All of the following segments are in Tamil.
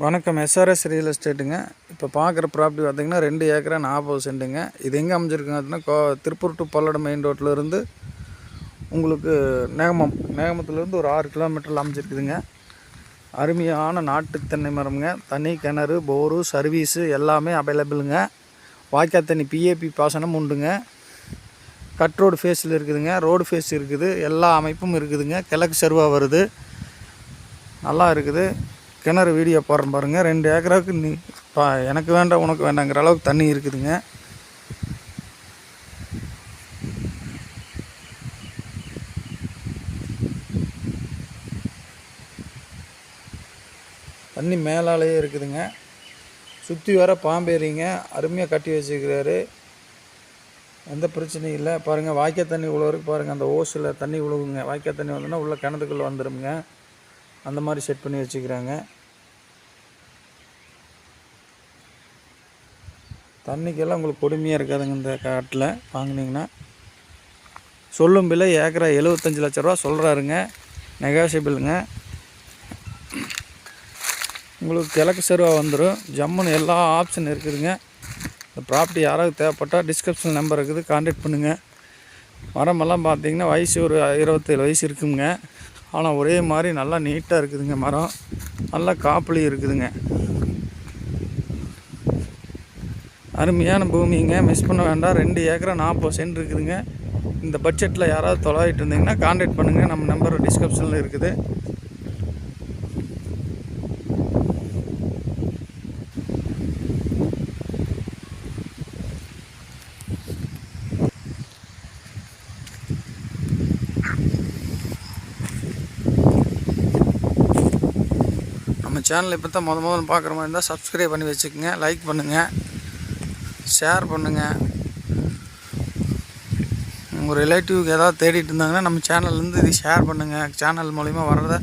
வணக்கம். எஸ்ஆர்எஸ் ரியல் எஸ்டேட்டுங்க இப்போ பார்க்குற ப்ராப்பர்ட்டி பார்த்தீங்கன்னா ரெண்டு ஏக்கரா நாற்பது சென்ட்டுங்க. இது எங்கே அமைஞ்சிருக்குங்க அப்படின்னா go Tiruppur to Palladam main ரோட்டில் இருந்து உங்களுக்கு நேகமம் நேகமத்துலேருந்து ஒரு ஆறு கிலோமீட்டரில் அமைஞ்சிருக்குதுங்க. அருமையான நாட்டு தென்னை மரம்ங்க. தண்ணி கிணறு போரு சர்வீஸு எல்லாமே அவைலபிளுங்க வாய்க்கால் தண்ணி பிஏபி பாசனம் உண்டுங்க. கட் ரோடு ஃபேஸில் இருக்குதுங்க. ரோடு ஃபேஸ் இருக்குது. எல்லா அமைப்பும் இருக்குதுங்க. கிழக்கு செருவாக வருது. நல்லா இருக்குது. கிணறு வீடியோ போடுறேன் பாருங்கள் ரெண்டு ஏக்கராவுக்கு நீ பா எனக்கு வேண்டாம் உனக்கு வேண்டாங்கிற அளவுக்கு தண்ணி இருக்குதுங்க. தண்ணி மேலாலேயே இருக்குதுங்க. சுற்றி வர பாம்பேரிங்க அருமையாக கட்டி வச்சுக்கிறாரு எந்த பிரச்சனையும் இல்லை. பாருங்கள் வாய்க்கால் தண்ணி உழவருக்கு பாருங்கள் அந்த ஓஸில் தண்ணி உழுவுங்க வாய்க்கால் தண்ணி வந்தோன்னா உள்ளே கிணத்துக்குள்ளே வந்துடுங்க அந்த மாதிரி செட் பண்ணி வச்சுக்கிறாங்க. தண்ணிக்கெல்லாம் உங்களுக்கு கொடுமையாக இருக்காதுங்க இந்த காட்டில். வாங்கினீங்கன்னா சொல்லும் விலை ஏக்கரா எழுபத்தஞ்சி லட்ச ரூபா சொல்கிறாருங்க நெகாசிபிளுங்க உங்களுக்கு கிழக்கு செருவாக வந்துடும் ஜம்முன்னு எல்லா ஆப்ஷன் இருக்குதுங்க. இந்த ப்ராப்பர்ட்டி யாராவது தேவைப்பட்டால் டிஸ்கிரிப்ஷன் நம்பர் இருக்குது கான்டாக்ட் பண்ணுங்கள் மரமெல்லாம் பார்த்தீங்கன்னா வயசு ஒரு இருபத்தேழு வயசு இருக்குங்க. ஆனால் ஒரே மாதிரி நல்லா நீட்டாக இருக்குதுங்க மரம். நல்லா காப்பிலையும் இருக்குதுங்க. அருமையான பூமிங்க. மிஸ் பண்ண வேண்டாம். ரெண்டு ஏக்கரா நாற்பது சென்ட் இருக்குதுங்க. இந்த பட்ஜெட்டில் யாராவது தொலைவிட்டு இருந்தீங்கன்னா கான்டாக்ட் பண்ணுங்கள் நம்ம நம்பர் டிஸ்கிரிப்ஷனில் இருக்குது. நம்ம சேனல் இப்போ தான் முத முதல்ல பார்க்குற மாதிரி இருந்தால் சப்ஸ்கிரைப் பண்ணி வச்சுக்கோங்க. லைக் பண்ணுங்கள் ஷேர் பண்ணுங்கள் உங்கள் ரிலேட்டிவ்க்கு ஏதாவது தேடிட்டு இருந்தாங்கன்னா நம்ம சேனல்லேருந்து இது ஷேர் பண்ணுங்கள் சேனல் மூலிமா வர்றத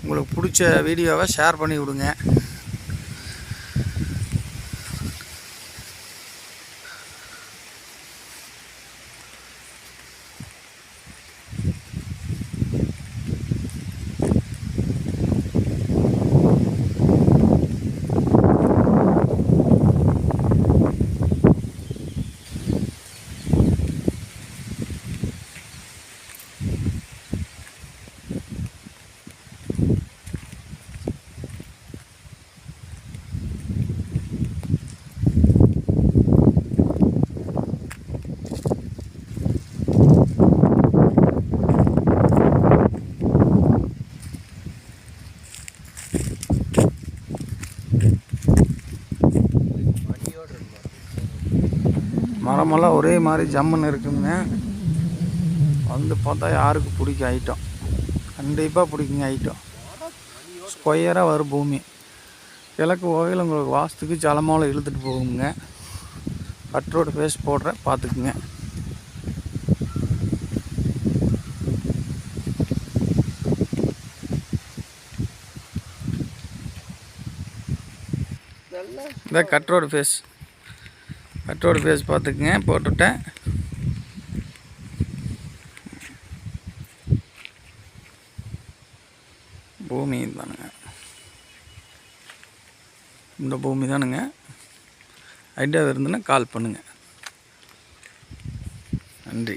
உங்களுக்கு பிடிச்ச வீடியோவை ஷேர் பண்ணி விடுங்க மரமெல்லாம் ஒரே மாதிரி ஜம்முன்னு இருக்குங்க. வந்து பார்த்தா யாருக்கு பிடிக்கும் ஐட்டம் கண்டிப்பாக பிடிக்குங்க ஐட்டம் ஸ்கொயராக வரும் பூமி. கிழக்கு ஓகையில் உங்களுக்கு வாஸ்துக்கு ஜலமாவில் இழுத்துட்டு போகுங்க. கட்ரோடு ஃபேஸ் போடுற பார்த்துக்குங்க. இந்த கட்ரோடு ஃபேஸ் கட்டோட ஃபேஸ் பார்த்துக்குங்க போட்டுவிட்டேன் பூமி தானுங்க இந்த பூமி தானுங்க. ஐடியா இருந்துன்னா கால் பண்ணுங்கள் நன்றி.